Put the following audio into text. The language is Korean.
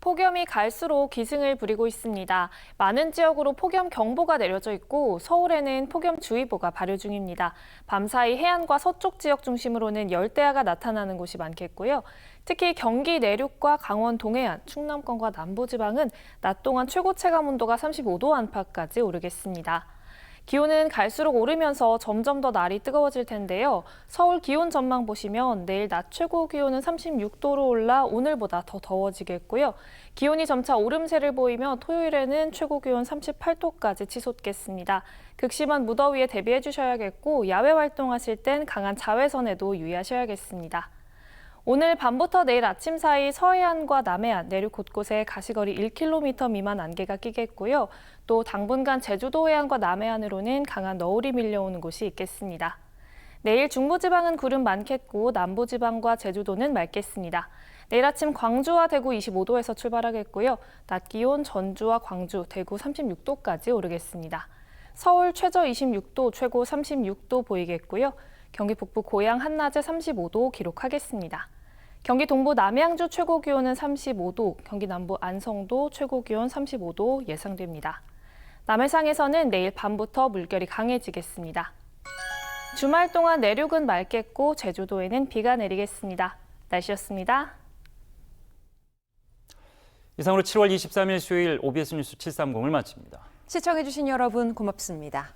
폭염이 갈수록 기승을 부리고 있습니다. 많은 지역으로 폭염 경보가 내려져 있고 서울에는 폭염주의보가 발효 중입니다. 밤사이 해안과 서쪽 지역 중심으로는 열대야가 나타나는 곳이 많겠고요. 특히 경기 내륙과 강원 동해안, 충남권과 남부지방은 낮 동안 최고 체감 온도가 35도 안팎까지 오르겠습니다. 기온은 갈수록 오르면서 점점 더 날이 뜨거워질 텐데요. 서울 기온 전망 보시면 내일 낮 최고 기온은 36도로 올라 오늘보다 더 더워지겠고요. 기온이 점차 오름세를 보이며 토요일에는 최고 기온 38도까지 치솟겠습니다. 극심한 무더위에 대비해 주셔야겠고 야외 활동하실 땐 강한 자외선에도 유의하셔야겠습니다. 오늘 밤부터 내일 아침 사이 서해안과 남해안, 내륙 곳곳에 가시거리 1km 미만 안개가 끼겠고요. 또 당분간 제주도 해안과 남해안으로는 강한 너울이 밀려오는 곳이 있겠습니다. 내일 중부지방은 구름 많겠고 남부지방과 제주도는 맑겠습니다. 내일 아침 광주와 대구 25도에서 출발하겠고요. 낮 기온 전주와 광주, 대구 36도까지 오르겠습니다. 서울 최저 26도, 최고 36도 보이겠고요. 경기 북부 고양 한낮에 35도 기록하겠습니다. 경기 동부 남양주 최고 기온은 35도, 경기 남부 안성도 최고 기온 35도 예상됩니다. 남해상에서는 내일 밤부터 물결이 강해지겠습니다. 주말 동안 내륙은 맑겠고 제주도에는 비가 내리겠습니다. 날씨였습니다. 이상으로 7월 23일 수요일 OBS 뉴스 730을 마칩니다. 시청해주신 여러분 고맙습니다.